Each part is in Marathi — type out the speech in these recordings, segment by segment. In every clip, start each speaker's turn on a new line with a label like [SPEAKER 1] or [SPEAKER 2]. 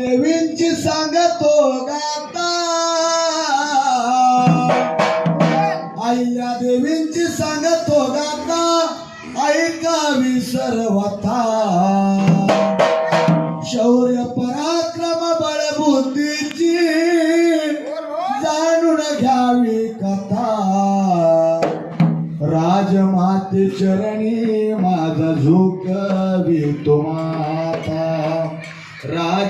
[SPEAKER 1] देवींची सांगतो गाता. आईया देवींची सांगतो गाता. ऐकावी सर्वथा शौर्य पराक्रम बळबुद्धीची जाणून घ्यावी कथा. राजमाते चरणी माझा झोकवी तो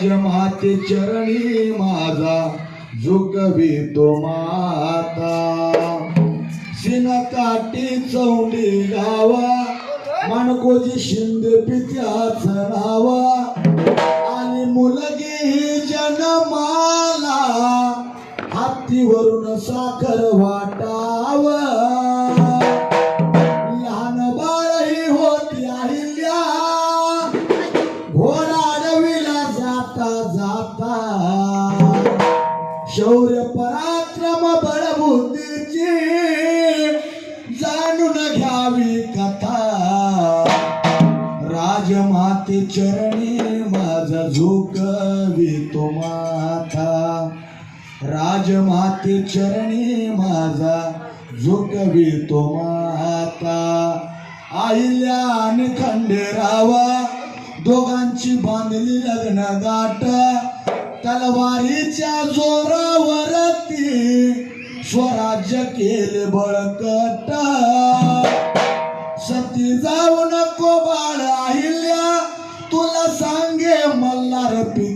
[SPEAKER 1] राजमाते चरणी माझा झुकवी तो माता. सिनकाठी चौंडी गावा माणकोजी शिंदे पित्याच नावा. आणि मुलगी ही जन्माला हत्तीवरून साखर वाटा. चरणी माझा झोकवी तो माता. आईल्या आणि खंडेरावा दोघांची बांधली लग्न गाठ. तलवारीच्या जोरावरती स्वराज्य केले बळकट. सती जाऊ नको बाळ अहिल्या तुला सांगे मल्हार पिता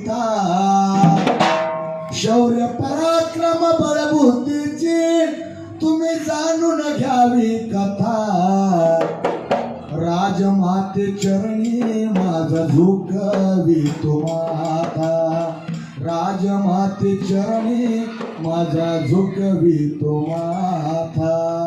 [SPEAKER 1] शौर्य पराक्रम बलबुद्धीची तुम्ही जाणून घ्यावी कथा. राजमाते चरणी माझा झुकवी तुम्हाला राजमाते चरणी माझा झुकवी तुम्हाला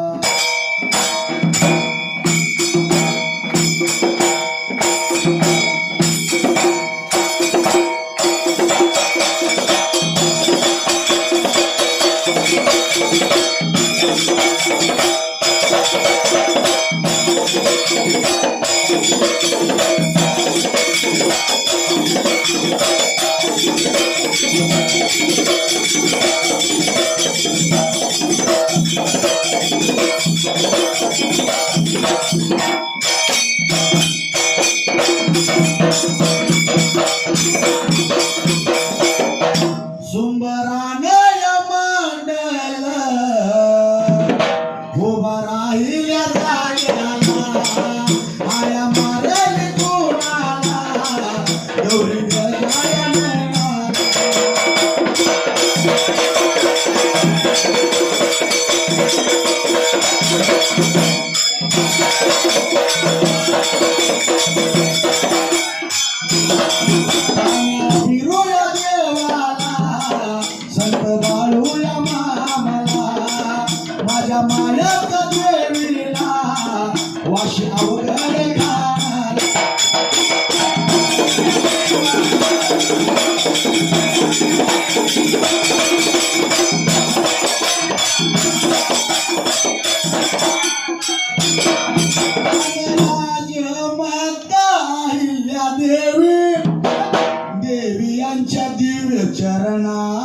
[SPEAKER 1] दिव्य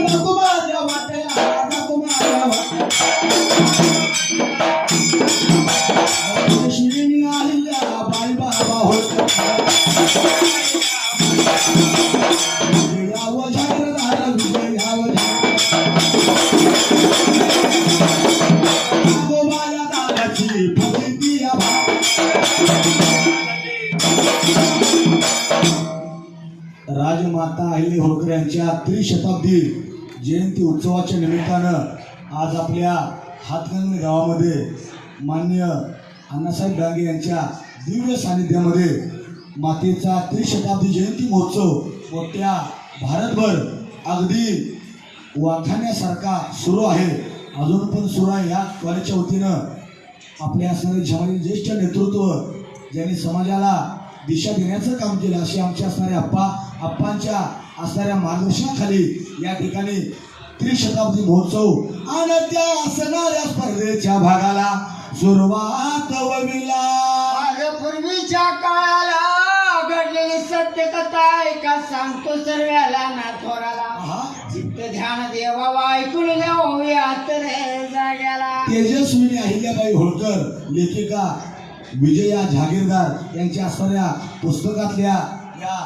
[SPEAKER 1] नको माझ्या वाट्याला नको हातगंग गावामध्ये मान्य अण्णासाहेब डांगे यांच्या दिव्य सानिध्यामध्ये मातेचा त्रिशताब्दी जयंती महोत्सव व त्या भारतभर अगदी वाखाण्यासारखा सुरू आहे. अजून पण सुरू आहे. या कॉलेजच्या वतीनं आपले असणारे झमाने ज्येष्ठ नेतृत्व ज्यांनी समाजाला दिशा देण्याचं काम केलं असे आमचे असणारे आप्पा आप्पांच्या असणाऱ्या मार्गदर्शनाखाली या ठिकाणी त्रिशताब्दी महोत्सव आणि त्या असणाऱ्या स्पर्धेच्या भागाला सुरुवात वविला
[SPEAKER 2] पूर्वीच्या काळाला घडलेली सत्य कथा ऐका सांगतो सर्व्याला ना थोराला. चित्त ध्यान देवावा ऐकून जाग्याला.
[SPEAKER 1] तेजस्विनी अहिल्याबाई होळकर लेखिका विजया जागीरदार यांच्या असणाऱ्या पुस्तकातल्या या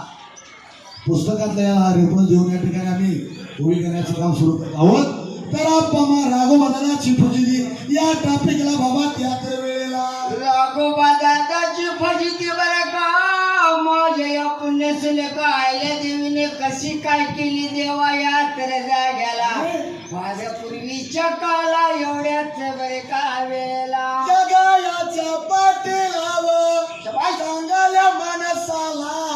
[SPEAKER 1] पुस्तकातल्या रेफरन्स देऊन या ठिकाणी आम्ही उभी करण्याचं काम सुरू करत आहोत. तर आपण राघोबादाना चिपचिली या ट्रॅफिकला बाबा त्या तर वेळेला
[SPEAKER 2] राघोबा फजिती बरं का? माझ्या पुण्यसुले कायल्या देवीने कशी काय केली देवा या तर जाग्याला? माझ्या पूर्वीच्या काळा एवढ्याच बरे का वेळेला?
[SPEAKER 1] जगायाच्या पाठीलावर
[SPEAKER 2] शबाश.
[SPEAKER 1] चांगल्या माणसाला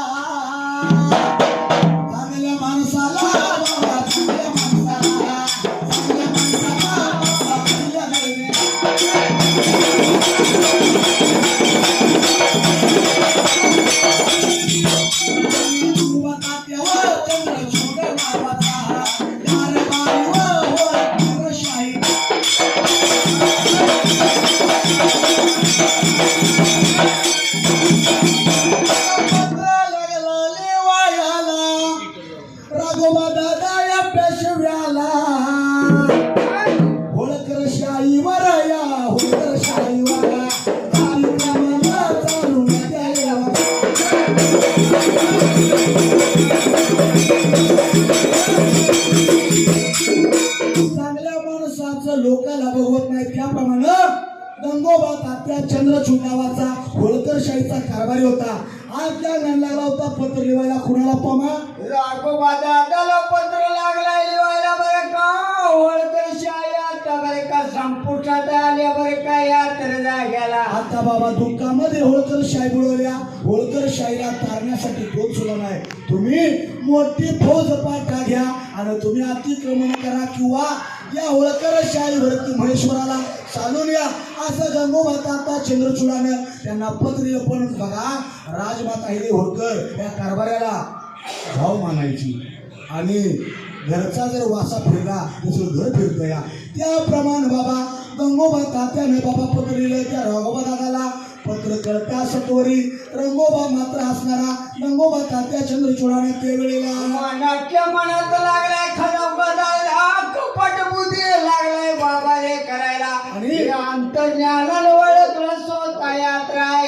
[SPEAKER 2] आता
[SPEAKER 1] बाबा दुःखामध्ये होळकर शाही बुडवल्या. होळकर शाहीला तारण्यासाठी कोण सुद्धा नाही तुम्ही मोठी फौज पाठा घ्या आणि तुम्ही अतिक्रमण करा किंवा या होळकर शाहीवरती महेश्वराला चालून या. असं गंगोबात आता चंद्रचूडानं त्यांना पत्र पण बघा. राजमाता हिरे होळकर या कारभाऱ्याला भाव मानायची. आणि घरचा जर वासा फिरला दुसरं घर फिरतं या त्याप्रमाणे बाबा गंगोबा तात्याने बाबा पत्र लिहिलं त्या रघोबा दादाला पत्र कळता सत्वरी रंगोबा मात्र असणारा गंगोबा तात्या चंद्रचूडाने ते वेळेला
[SPEAKER 2] मनाच्या मनात लागलाय खरं बदलला कपट बुद्धी लागलाय बाबा रे करायला.
[SPEAKER 1] आणि?
[SPEAKER 2] अंतर्ज्ञानानं ओळखलं स्वतः यात्रा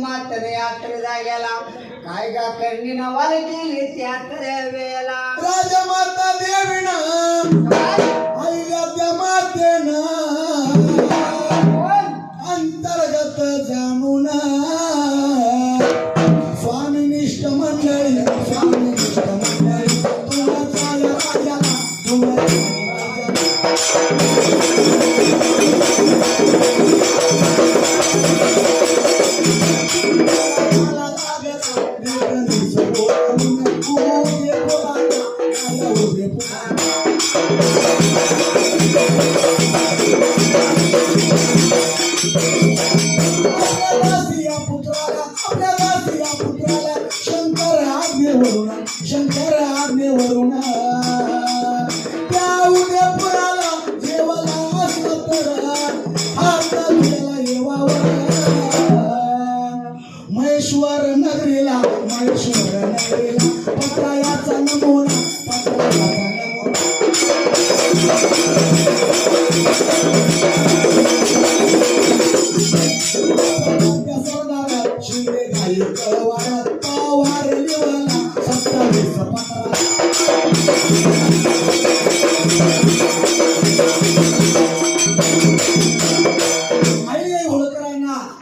[SPEAKER 2] मात्र यात्रा काय का करणी नवाल केली त्यात्रे वेळेला.
[SPEAKER 1] राजमाता देवीनं मला उभे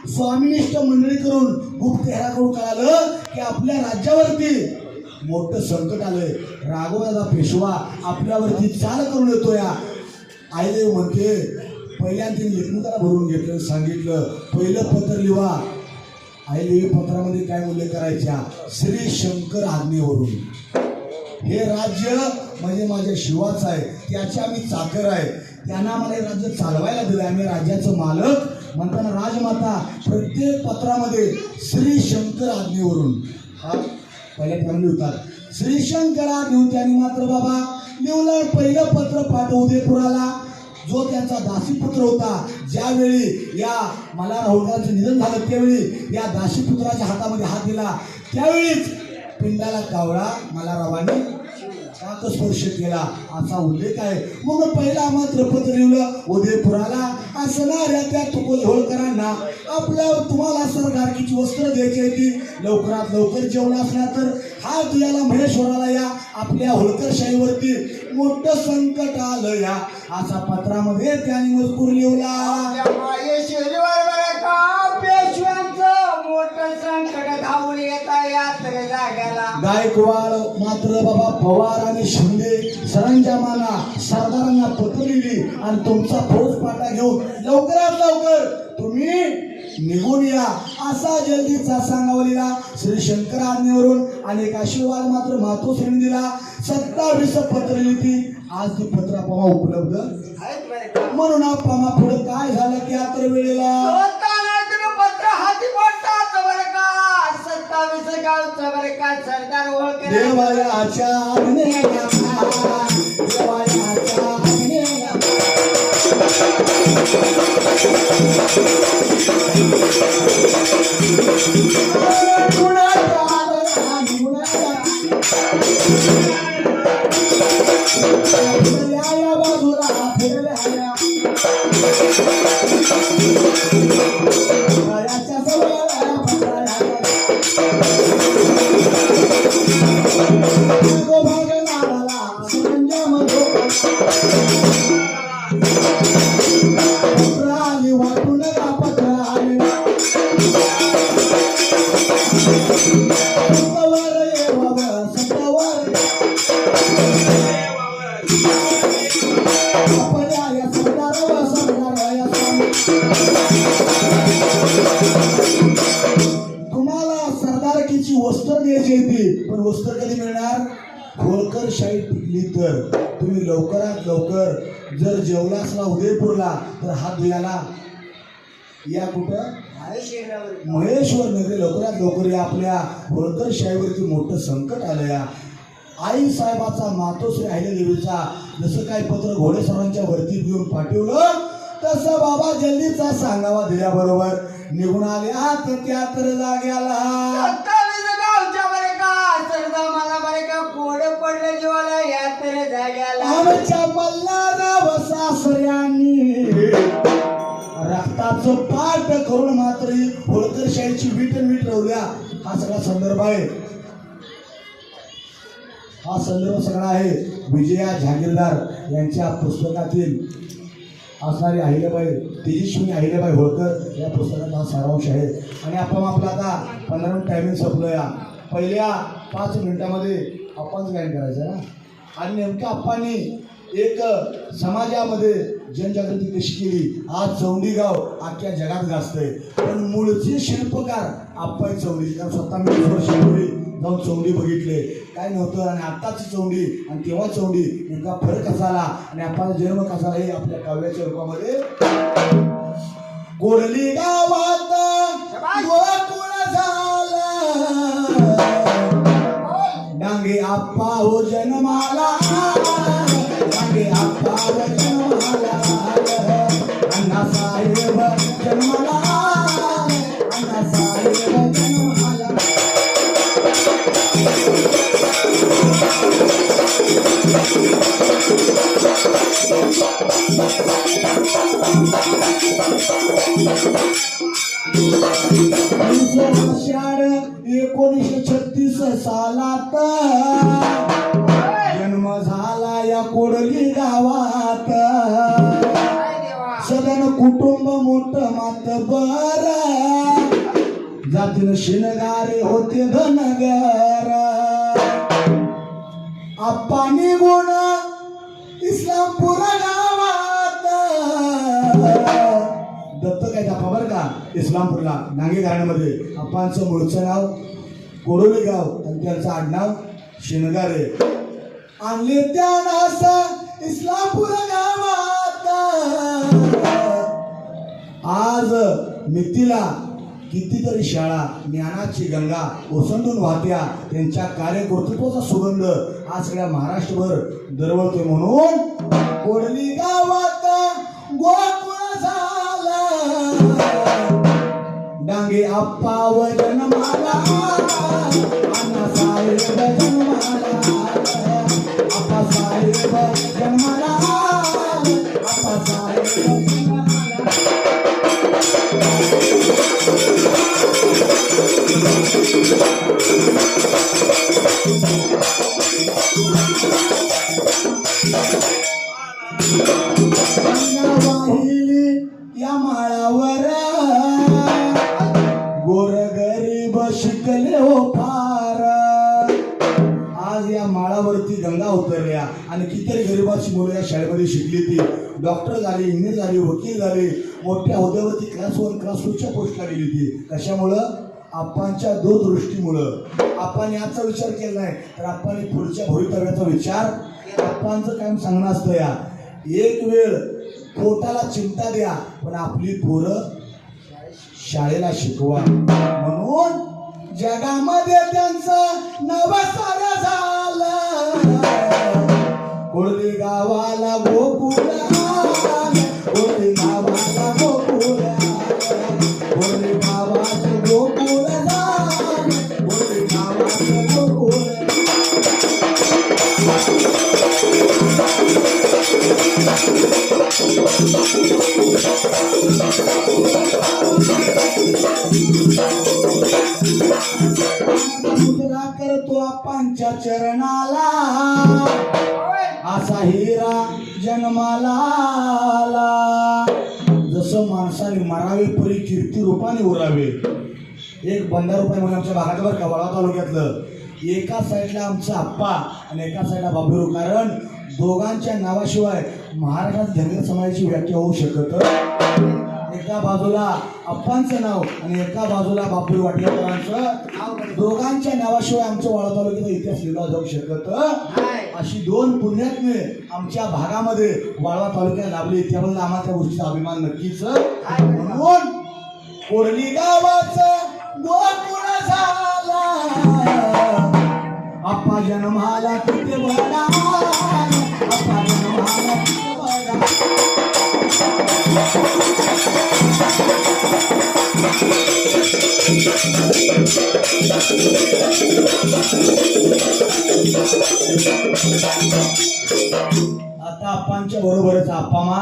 [SPEAKER 1] स्वामिनिष्ठ मंडळी करून गुप्त हेराकडून कळालं की आपल्या राज्यावरती मोठं संकट आलंय. राघवदादा पेशवा आपल्यावरती चाल करून येतो या आईदेव म्हणते पहिल्यांदा एकमेकाला भरून घेतलं सांगितलं पहिलं पत्र लिहा आईदेवी पत्रामध्ये काय उल्लेख करायच्या श्री शंकर आज्ञेवरून हे राज्य म्हणजे माझ्या शिवाचं आहे. त्याचे आम्ही चाकर आहे. त्यांना मला हे राज्य चालवायला दिलं. आम्ही राज्याचं मालक. म्हणताना राजमाता प्रत्येक पत्रामध्ये श्री शंकर आज्ञेवरून. हा पहिल्या ठिकाणी लिहितात. श्री शंकर त्यांनी मात्र बाबा लिवलं पहिलं पत्र पाठव उदयपुराला जो त्यांचा दासीपुत्र होता ज्यावेळी या मला होळकरांचं निधन झालं त्यावेळी या दासीपुत्राच्या हातामध्ये हात दिला. त्यावेळीच पिंडाला कावळा मला रावाने. स्पर्श केला. असा उल्लेख आहे. मग पहिला मात्र पत्र लिहिलं उदयपुराला. असणाऱ्या त्या तुकोल होळकरांना आपल्या तुम्हाला सरकारकीची वस्त्र द्यायची आहे ती. लवकरात लवकर जेवण असला तर हा तुझ्याला महेश्वराला या आपल्या होळकरशाहीवरती मोठं संकट आलं या. असा पत्रामध्ये त्यांनी मजकूर लिहिला.
[SPEAKER 2] मोठं संकट धावून येता यात्रे जाग्याला.
[SPEAKER 1] गायकवाड मात्र बाबा पवार आणि शिंदे सरंजामाना सरदारांना पत्र लिहिली आणि तुमचा फौज पाटा घेऊन लवकरात लवकर तुम्ही निघून या असा जल्दीचा सांगावलेला श्री शंकर आज्ञेवरून आणि एक आशीर्वाद मात्र मातोश्रीने दिला सत्तावीस पत्र लिहिली आज ती पत्र आपल्याला उपलब्ध. म्हणून आपल्याला पुढे काय झालं की यात्रे वेळेला
[SPEAKER 2] सत्तावीस गावचं बरं का? सरदार ओळख
[SPEAKER 1] देवायाच्या आज्ञेला देवायाच्या सरदारकीची वस्त्र द्यायची होती पण वस्त्र कधी मिळणार? होळकर शाही टिकली तर. तुम्ही लवकरात लवकर जर जेवला असला उदयपूरला तर हात धुयाला. या कुठं? महेश्वर नगरी. लवकरात लवकर या आपल्या होळकर शाहीवरती मोठं संकट आलं या आई साहेबाचा मातोश्री आहिल्या देवीचा जसं काय पत्र घोडेसरांच्या वरती घेऊन पाठवलं तसं बाबा जल्दीचा सांगावा दिल्याबरोबर निघून आले आत त्या तर जाग्याला.
[SPEAKER 2] का कोड पडलं जीवाला यात्रे जाग्याला.
[SPEAKER 1] आमच्या मल्हारराव सासऱ्यांनी रक्ताचं पाठ करून मात्र ही होळकर शाहीची वीट वीट हा सगळा संदर्भ आहे. हा संदर्भ सगळा आहे विजया जहागीरदार यांच्या पुस्तकातील. असणारी अहिल्याबाई तेजस्वी अहिल्याबाई होळकर या पुस्तकाचा हा सारांश आहे. आणि आपण आपला आता पंधरा मिनिट टायमिंग संपलं या पहिल्या पाच मिनिटामध्ये आपणच गायन करायचं ना? आणि नेमकं आप्पांनी एक समाजामध्ये जनजागृती कशी केली? आज चौंडी गाव अख्ख्या जगात गाजतंय. पण मूळचे शिल्पकार आप्पाई चौंडी कारण स्वतः मी वर्षापूर्वी जाऊन चौंडी बघितले. काय नव्हतं आणि आत्ताची चौंडी आणि तेव्हा चौंडी नेमका फरक कसा आला आणि आपला जन्म कसा आला हे आपल्या काव्याच्या रूपामध्ये. कोडली गावात डांगे आप्पा हो जन्माला डांगे आप्पा हो जन्माला अण्णा साहेब जन्माला अण्णा साहेब जन्माला आषाढ एकोणीसशे छत्तीस सालात जन्म झाला या कोडली गावात. सदन कुटुंब मोठ मात बर. जातीन शिनगारे होते धनगर. आप्पानी गुण इस्लामपूर गावात. दत्त काय दाखवा बरं का इस्लामपूरला नांगे घराण्यामध्ये. आप्पांचं मूळचं नाव कोडोली गाव आणि त्यांचं आडनाव शिनगारे आणले त्या नासा इस्लामपूर गावात. आज मितीला कितीतरी शाळा ज्ञानाची गंगा ओसंडून वाहत्या त्यांच्या कार्यकर्तृत्वाचा सुगंध आज सगळ्या महाराष्ट्रभर दरवळते म्हणून कोडली गावात गोकुळ झाला. डांगे आप्पा वजन माला अण्णा साहेब जन्माला आप्पा साहेब जन्माला आप्पा साहेब वकील मोठ्या हुद्द्यावरती क्लास वन क्लास टूच्या पोस्ट गेली होती कशामुळं? आपांच्या दूरदृष्टीमुळं. आपण याचा विचार केला नाही तर आपण पुढच्या भवितव्याचा विचार आपांचं काम सांगणं असतं या. एक वेळ पोटाला चिंता द्या पण आपली पोरं शाळेला शिकवा. म्हणून जगामध्ये त्यांचं नवसार झाला. करतो आपांच्या चरणाला. असा हिरा जन्माला जसं माणसाने मरावे परी कीर्ती रूपाने उरावे. एक बंदा रुपये म्हणून आमच्या भागात बरं का वडा तालुक्यातलं. एका साईडला आमचा आप्पा आणि एका साईडला बाबुरू. कारण दोघांच्या नावाशिवाय महाराष्ट्रात धनगर समाजाची व्याख्या होऊ शकत एका बाजूला अप्पांचं नाव आणि एका बाजूला बापूर वाटेकरांचं दोघांच्या नावाशिवाय आमच्या वाळा तालुक्याचा इतिहास लिहिला जाऊ शकत. अशी दोन पुण्यात्मे आमच्या भागामध्ये वाळवा तालुक्यात लाभली. त्याबद्दल आम्हाला त्या गोष्टीचा अभिमान नक्कीच. म्हणून कोरली गावाचं झाला. आप्पा जन्माला किती बडा आता आप्पांच्या बरोबरच आप्पामा.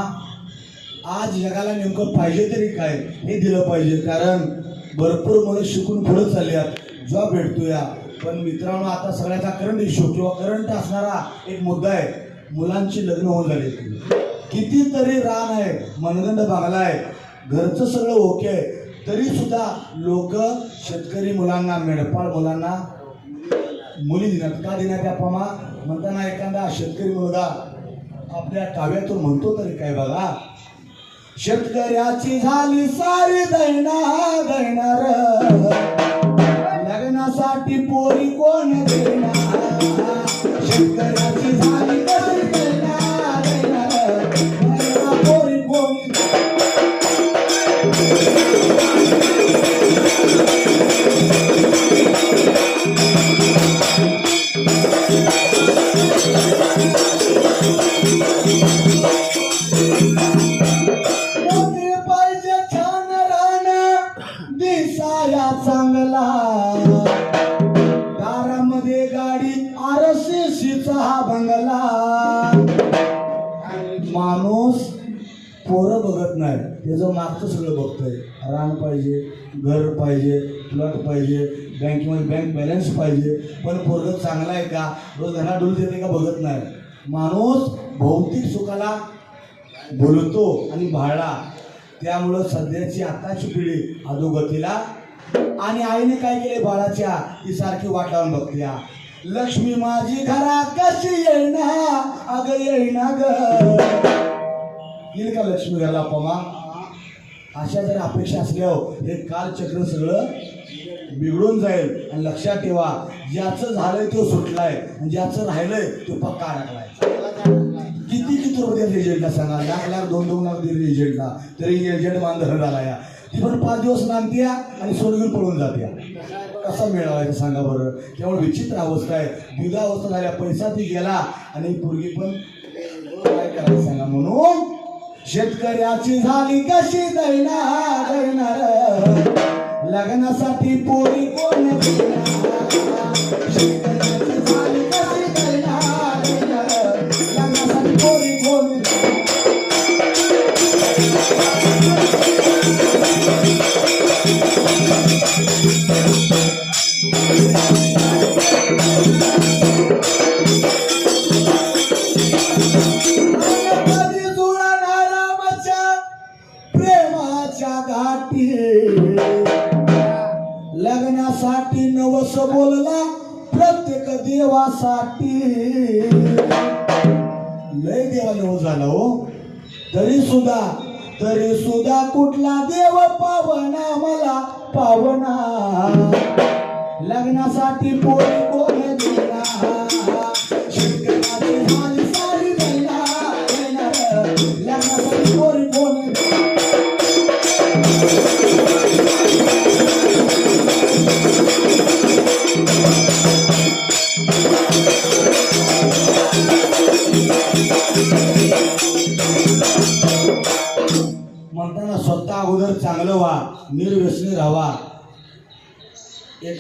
[SPEAKER 1] आज जगाला नेमकं पाहिजे तरी काय हे दिलं पाहिजे कारण भरपूर मुलं शिकून पुढे चालल्यात. जॉब भेटतो या पण मित्रांनो आता सगळ्याचा करंट इश्यू किंवा करंट असणारा एक मुद्दा आहे. मुलांची लग्न होऊन झाली. कितीतरी रान आहे मनगंड बांगला आहे घरचं सगळं ओके आहे. तरी सुद्धा लोक शेतकरी मुलांना मेढपाळ मुलांना मुली देण्यात का देण्यात यापामा म्हणताना एखादा शेतकरी मुलगा आपल्या काव्यातून म्हणतो तरी काय बघा? शेतकऱ्याची झाली सारी दैना दैनार लग्नासाठी पोरी कोण देणार? शेतकऱ्याची झाली बँकेमध्ये बँक बॅलन्स पाहिजे. पण पोरग चांगला आहे का? रोज घरात डोल देते का बघत नाही. माणूस भौतिक सुखाला बोलतो आणि भाळला त्यामुळं सध्याची आताची पिढी अधोगतीला आणि आईने काय केले बाळाच्या? ती सारखी वाट लावून बघत्या लक्ष्मी माझी घरा कशी येईना अग येणार ग. येईल का लक्ष्मी घराला पमा? अशा जर अपेक्षा असल्यावर हो, हे कालचक्र सगळं बिघडून जाईल. आणि लक्षात ठेवा ज्याचं झालंय तो सुटलाय आणि ज्याचं राहिलंय तो पक्का अडकलाय किती किती रुपये देतात सांगा लाख लाख दोन दोन लाख दिले एजंटला तरी एजंट मानधर झाला या ती पण पाच दिवस नांदत्या आणि सोनं घेऊन पळून जात्या. कसा मिळवायचं सांगा बरं? त्यामुळे विचित्र अवस्था आहे. द्विधा अवस्था झाल्या पैसा ती गेला आणि पूर्वी पण काय करायचं सांगा म्हणून? शेतकऱ्याची झाली कशी दैना दैना लग्नासाठी पोरी कोण देणार? शेतकऱ्याची झाली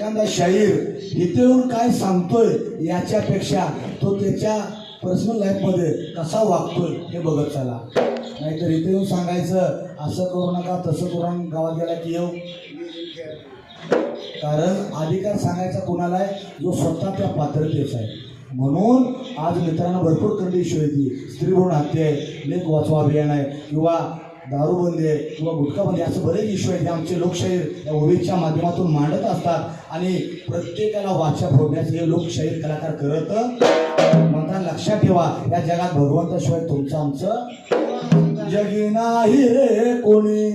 [SPEAKER 1] एखादा शाहीर इथे येऊन काय सांगतोय याच्यापेक्षा तो त्याच्या पर्सनल लाईफमध्ये कसा वागतोय हे बघत चला. नाहीतर इथे येऊन सांगायचं असं करू नका तसं करून गावात गेला की येऊ. कारण अधिकार सांगायचा कोणाला आहे जो स्वतः त्या पात्रतेचा आहे. म्हणून आज मित्रांना भरपूर कंडिशन इश्यू येते स्त्री भ्रूण हत्या आहे लेख वाचवा अभियान आहे. किंवा दारूबंदी आहे किंवा गुटखाबंदी असे बरेच इश्यू आहेत जे आमचे लोकशाहीर या ओबीच्या माध्यमातून मांडत असतात. आणि प्रत्येकाला वाचा फोडण्यास हे लोकशाहीर कलाकार करत म्हणता लक्षात ठेवा या जगात भगवंताशिवाय तुमचं आमचं जगी नाही रे कोणी.